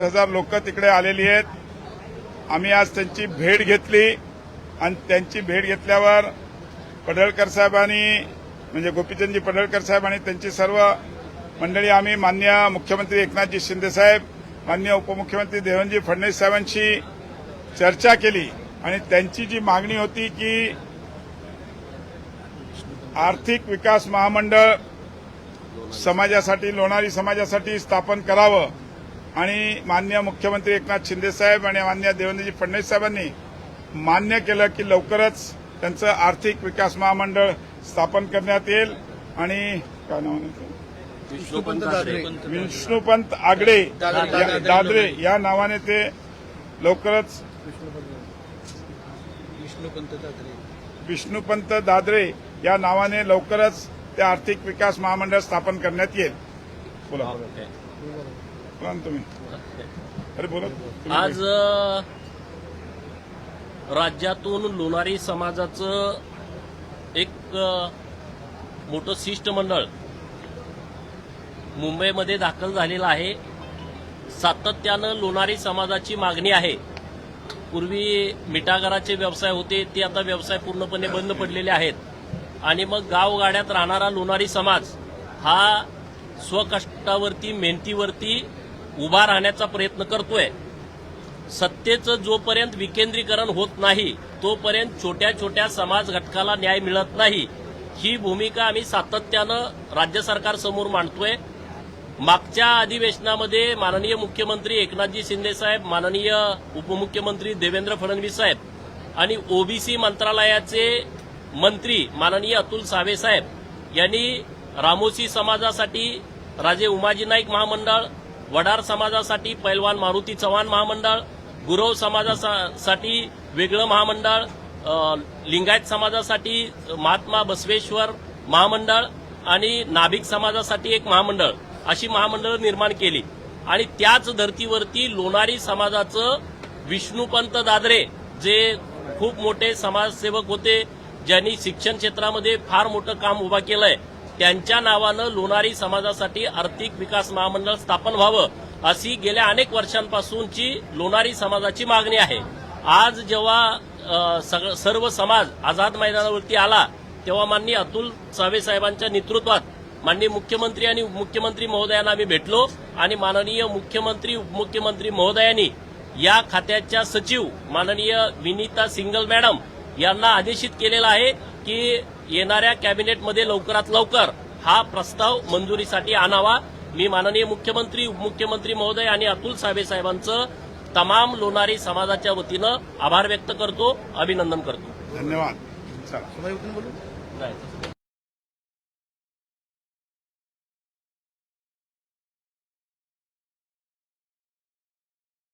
हजार लोक तिकडे आलेली आहेत. आम्ही आज त्यांची भेट घेतली आणि त्यांची भेट घेतल्यावर पडळकर साहेबांनी म्हणजे गोपीचंदजी पडळकर साहेब आणि त्यांची सर्व मंडळी आम्ही मान्य मुख्यमंत्री एकनाथजी शिंदेसाहेब मान्य उपमुख्यमंत्री देवेंद्रजी फडणवीस साहेबांशी चर्चा केली आणि त्यांची जी मागणी होती की आर्थिक विकास महामंडळ समाजासाठी लोणारी समाजासाठी स्थापन करावं. आणि मान्य मुख्यमंत्री एकनाथ शिंदे साहेब आणि मान्य देवेंद्रजी फडणवीस साहेबांनी मान्य केलं की लवकरच त्यांचं आर्थिक विकास महामंडळ स्थापन करण्यात येईल. आणि काय नाव? विष्णुपंत आगडे दादरे या नावाने ते लवकरच विष्णुपंत दादरे. विष्णुपंत दादरे या नावाने लवकरच ते आर्थिक विकास महामंडळ स्थापन करण्यात येईल. बोला. तुम्ही. अरे बोला. आज राज्यातून लोणारी समाजाचं एक मोठं शिष्टमंडळ मुंबईमध्ये दाखल झालेलं आहे. सातत्यानं लोणारी समाजाची मागणी आहे. पूर्वी मिठागराचे व्यवसाय होते ते आता व्यवसाय पूर्णपणे बंद पडलेले आहेत. आणि मग गावगाड्यात राहणारा लोणारी समाज हा स्वकष्टावरती मेहनतीवरती उभा राहण्याचा प्रयत्न करतोय. सत्तेचं जोपर्यंत विकेंद्रीकरण होत नाही तोपर्यंत छोट्या छोट्या समाज घटकाला न्याय मिळत नाही. ही भूमिका आम्ही सातत्यानं राज्य सरकारसमोर मांडतोय. मागच्या अधिवेशनामध्ये माननीय मुख्यमंत्री एकनाथजी शिंदे साहेब माननीय उपमुख्यमंत्री देवेंद्र फडणवीस साहेब आणि ओबीसी मंत्रालयाचे मंत्री माननीय अतुल सावे साहेब यांनी रामोसी समाजासाठी राजे उमाजी नाईक महामंडळ वडार समाजासाठी पैलवान मारुती चव्हाण महामंडळ गुरव समाजासाठी वेगळं महामंडळ लिंगायत समाजासाठी महात्मा बसवेश्वर महामंडळ आणि नाभिक समाजासाठी एक महामंडळ अशी महामंडळ निर्माण केली. आणि त्याच धर्तीवरती लोणारी समाजाचं विष्णुपंत दादरे जे खूप मोठे समाजसेवक होते ज्यांनी शिक्षण क्षेत्रामध्ये फार मोठं काम उभा केलंय. त्यांच्या नावानं लोणारी समाजासाठी आर्थिक विकास महामंडळ स्थापन व्हावं अशी गेल्या अनेक वर्षांपासूनची लोणारी समाजाची मागणी आहे. आज जेव्हा सगळं- सर्व समाज आझाद मैदानावरती आला तेव्हा माननीय अतुल सावे साहेबांच्या नेतृत्वात माननीय मुख्यमंत्री आणि उपमुख्यमंत्री महोदयांना आम्ही भेटलो आणि माननीय मुख्यमंत्री उपमुख्यमंत्री महोदयांनी या खात्याच्या सचिव माननीय विनीता सिंगल मॅडम यांना आदेशित केलेला आहे की येणाऱ्या कॅबिनेटमध्ये लवकरात लवकर हा प्रस्ताव मंजुरीसाठी आणावा. मी माननीय मुख्यमंत्री उपमुख्यमंत्री महोदय आणि अतुल सावे साहेबांचं तमाम लोणारी समाजाच्या वतीनं आभार व्यक्त करतो अभिनंदन करतो. धन्यवाद.